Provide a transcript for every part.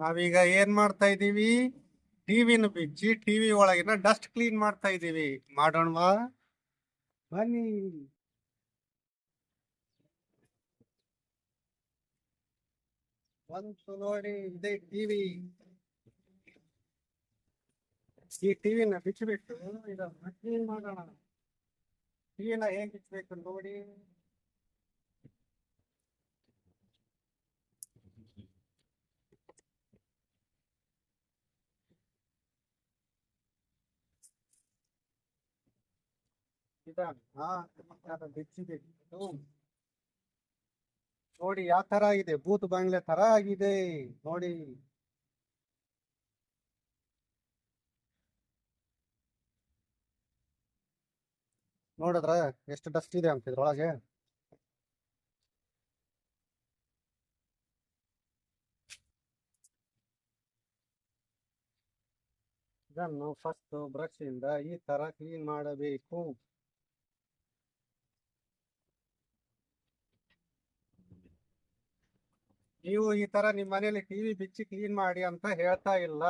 ನಾವೀಗ ಏನ್ ಮಾಡ್ತಾ ಇದೀವಿ ಟಿವಿನ ಬಿಚ್ಚಿ ಟಿವಿ ಒಳಗಿನ ಡಸ್ಟ್ ಕ್ಲೀನ್ ಮಾಡ್ತಾ ಇದೀವಿ ಮಾಡೋಣವಾ? ಬನ್ನಿ. ಒಂದು ನೋಡಿ, ಇದೆ ಟಿವಿ. ಈ ಟಿವಿನ ಬಿಚ್ಚಿಬಿಟ್ಟು, ಇದನ್ನ ಕ್ಲೀನ್ ಮಾಡೋಣ. ಟಿವಿನ ಹೇಗೆ ಬಿಚ್ಚಬೇಕು ನೋಡಿ. ನೋಡಿ, ಯಾವ ತರ ಆಗಿದೆ ಬೂತ್ ಬಾಂಗ್ಲೆ ತರ ಆಗಿದೆ. ನೋಡಿ. ನೋಡಿದ್ರ ಎಷ್ಟು ಡಸ್ಟ್ ಇದೆ ಅಂತ ಇದ್ರೊಳಗೆ. ಇದನ್ನು ಫಸ್ಟ್ ಬ್ರಷ್ ಇಂದ ಈ ತರ ಕ್ಲೀನ್ ಮಾಡಬೇಕು. ನೀವು ಈ ತರ ನಿಮ್ಮ ಮನೇಲಿ ಟಿವಿ ಬಿಚ್ಚಿ ಕ್ಲೀನ್ ಮಾಡಿ ಅಂತ ಹೇಳ್ತಾ ಇಲ್ಲ.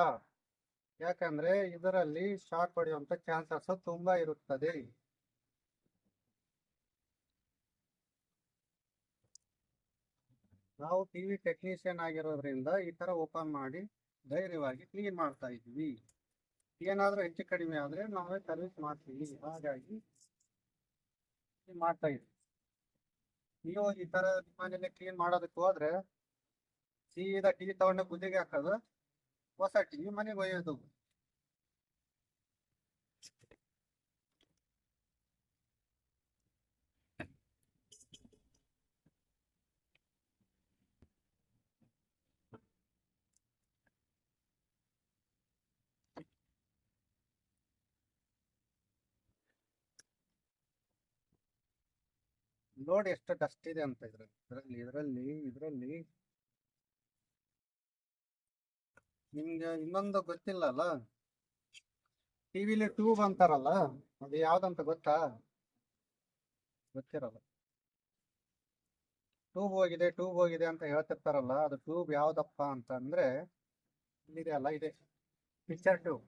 ಯಾಕಂದ್ರೆ ಇದರಲ್ಲಿ ಶಾಕ್ ಹೊಡೆಯುವಂತ ಚಾನ್ಸಸ್ ತುಂಬಾ ಇರುತ್ತದೆ. ನಾವು ಟಿವಿ ಟೆಕ್ನಿಷಿಯನ್ ಆಗಿರೋದ್ರಿಂದ ಈ ತರ ಓಪನ್ ಮಾಡಿ ಧೈರ್ಯವಾಗಿ ಕ್ಲೀನ್ ಮಾಡ್ತಾ ಇದ್ವಿ ಏನಾದ್ರೂ ಹೆಚ್ಚು ಕಡಿಮೆ ಆದ್ರೆ ನಾವೇ ಸರ್ವಿಸ್ ಮಾಡ್ತೀವಿ. ಹಾಗಾಗಿ ಮಾಡ್ತಾ ಇದ್ವಿ ನೀವು ಈ ತರ ನಿಮ್ಮ ಮನೇಲಿ ಕ್ಲೀನ್ ಮಾಡೋದಕ್ಕೆ ಹೋದ್ರೆ ಸೀದಾ ಟಿವಿ ತಗೊಂಡ ಗುದ್ದಿಗೆ ಹಾಕೋದು, ಹೊಸ ಟಿವಿ ಮನೆಗೆ ಒಯ್ಯೋದು. ನೋಡಿ ಎಷ್ಟು ಡಸ್ಟ್ ಇದೆ ಅಂತ ಇದ್ರಲ್ಲಿ ಇದರಲ್ಲಿ ಇದರಲ್ಲಿ ಇದರಲ್ಲಿ. ನಿಮ್ಗೆ ಇನ್ನೊಂದು ಗೊತ್ತಿಲ್ಲ ಅಲ್ಲ ಟಿವಿಲಿ ಟ್ಯೂಬ್ ಅಂತಾರಲ್ಲ ಅದು ಯಾವ್ದಂತ ಗೊತ್ತಾ? ಗೊತ್ತಿರಲ್ಲ. ಟ್ಯೂಬ್ ಹೋಗಿದೆ ಟ್ಯೂಬ್ ಹೋಗಿದೆ ಅಂತ ಹೇಳ್ತಿರ್ತಾರಲ್ಲ, ಅದು ಟ್ಯೂಬ್ ಯಾವ್ದಪ್ಪ ಅಂತ ಅಂದ್ರೆ ಇಲ್ಲಿದೆ ಅಲ್ಲ, ಇದೆ. ಪಿಕ್ಚರ್ ಟ್ಯೂಬ್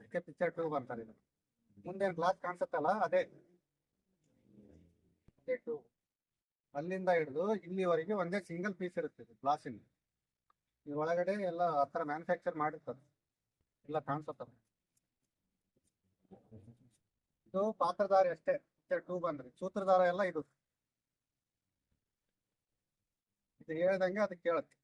ಅದಕ್ಕೆ ಪಿಕ್ಚರ್ ಟ್ಯೂಬ್ ಅಂತಾರೆ ಇದು ಮುಂದೆ ಗ್ಲಾಸ್ ಕಾಣಿಸುತ್ತಲ್ಲ, ಅದೇ. ಅದೇ ಟ್ಯೂಬ್ ಅಲ್ಲಿಂದ ಹಿಡಿದು ಇಲ್ಲಿವರೆಗೆ ಒಂದೇ ಸಿಂಗಲ್ ಪೀಸ್ ಇರುತ್ತೆ ಗ್ಲಾಸಿನ ಒಳಗಡೆ ಎಲ್ಲ ಹತ್ರ ಮ್ಯಾನುಫ್ಯಾಕ್ಚರ್ ಮಾಡಿರ್ತಾರೆ. ಎಲ್ಲ ಕಾಣಿಸುತ್ತವೆ ಇದು ಪಾತ್ರಧಾರಿ ಅಷ್ಟೇ ಟೂ ಅಂದ್ರೆ ಸೂತ್ರಧಾರ ಎಲ್ಲ ಇದು. ಇದು ಹೇಳ್ದಂಗೆ ಅದಕ್ಕೆ ಕೇಳುತ್ತೆ.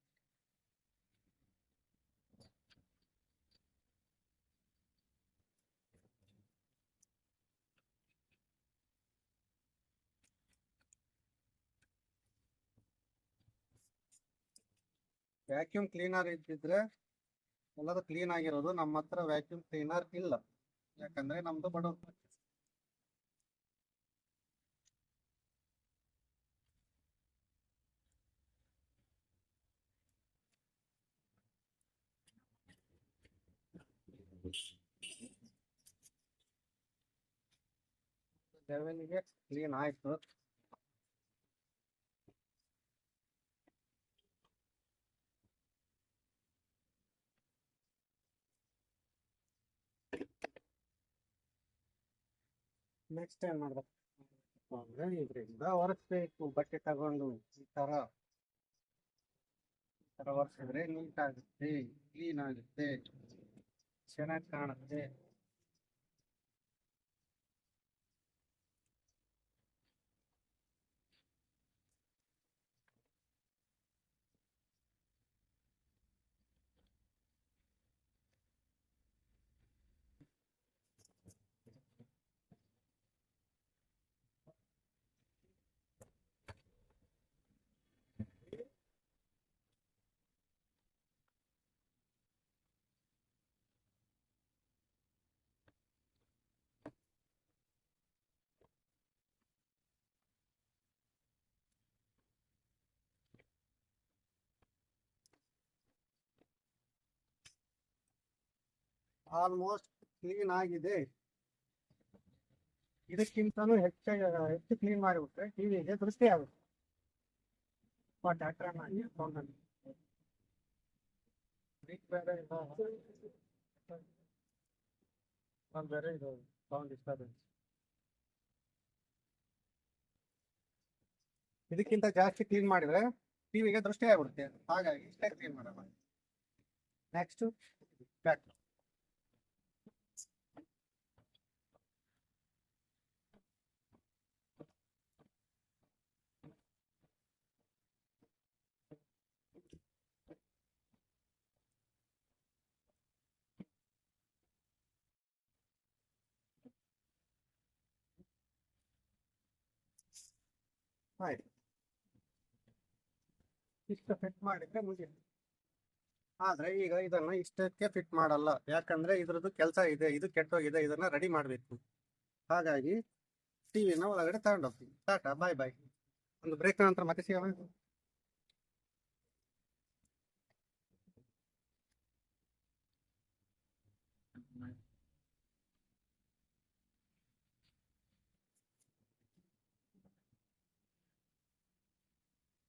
ವ್ಯಾಕ್ಯೂಮ್ ಕ್ಲೀನರ್ ಇದ್ದಿದ್ರೆ ಎಲ್ಲದು ಕ್ಲೀನ್ ಆಗಿರೋದು. ನಮ್ಮ ಹತ್ರ ವ್ಯಾಕ್ಯೂಮ್ ಕ್ಲೀನರ್ ಇಲ್ಲ. ಯಾಕಂದ್ರೆ ನಮ್ದು ಬಡ ಕ್ಲೀನ್ ಆಯ್ತು. ನೆಕ್ಸ್ಟ್ ಏನ್ ಮಾಡ್ಬೇಕು? ಅಂದ್ರೆ ಇದರಿಂದ ಒರೆಸ್ಬೇಕು, ಬಟ್ಟೆ ತಗೊಂಡು, ಈ ತರ. ಈ ತರ ಒರೆಸಿದ್ರೆ ನೀಟ್ ಆಗುತ್ತೆ ಕ್ಲೀನ್ ಆಗುತ್ತೆ, ಚೆನ್ನಾಗಿ ಕಾಣುತ್ತೆ. ಆಲ್ಮೋಸ್ಟ್ ಕ್ಲೀನ್ ಆಗಿದೆ. ಇದಕ್ಕಿಂತನೂ ಹೆಚ್ಚಾಗಿ ಹೆಚ್ಚು ಕ್ಲೀನ್ ಮಾಡಿಬಿಟ್ರೆ ಟಿವಿಗೆ ದೃಷ್ಟಿ ಆಗುತ್ತೆ. ಬೇರೆ ಇದು ಒಂದು ಬೇರೆ ಇದು ಸೌಂಡ್ ಡಿಸ್ಟರ್ಬೆನ್ಸ್ ಇದಕ್ಕಿಂತ ಜಾಸ್ತಿ ಕ್ಲೀನ್ ಮಾಡಿದ್ರೆ ಟಿವಿಗೆ ದೃಷ್ಟಿ ಆಗ್ಬಿಡುತ್ತೆ. ಹಾಗಾಗಿ ಇಷ್ಟೇ ಕ್ಲೀನ್ ಮಾಡೋಣ ನೆಕ್ಸ್ಟ್ ಬ್ಯಾಕ್ ಆಯ್ತು ಇಷ್ಟು ಫಿಟ್ ಮಾಡಿದ್ರೆ ಮುಗಿತು ಆದ್ರೆ ಈಗ ಇದನ್ನ ಇಷ್ಟಕ್ಕೆ ಫಿಟ್ ಮಾಡಲ್ಲ. ಯಾಕಂದ್ರೆ ಇದ್ರದ್ದು ಕೆಲಸ ಇದೆ ಇದು ಕೆಟ್ಟೋಗಿದೆ ಇದನ್ನ ರೆಡಿ ಮಾಡಬೇಕು. ಹಾಗಾಗಿ ಟಿವಿನ ಒಳಗಡೆ ತಗೊಂಡೋಗ್ತೀವಿ ಟಾಟಾ ಬಾಯ್ ಬಾಯ್ ಒಂದು ಬ್ರೇಕ್ ನಂತರ ಮತ್ತೆ ಸಿಗೋಣ.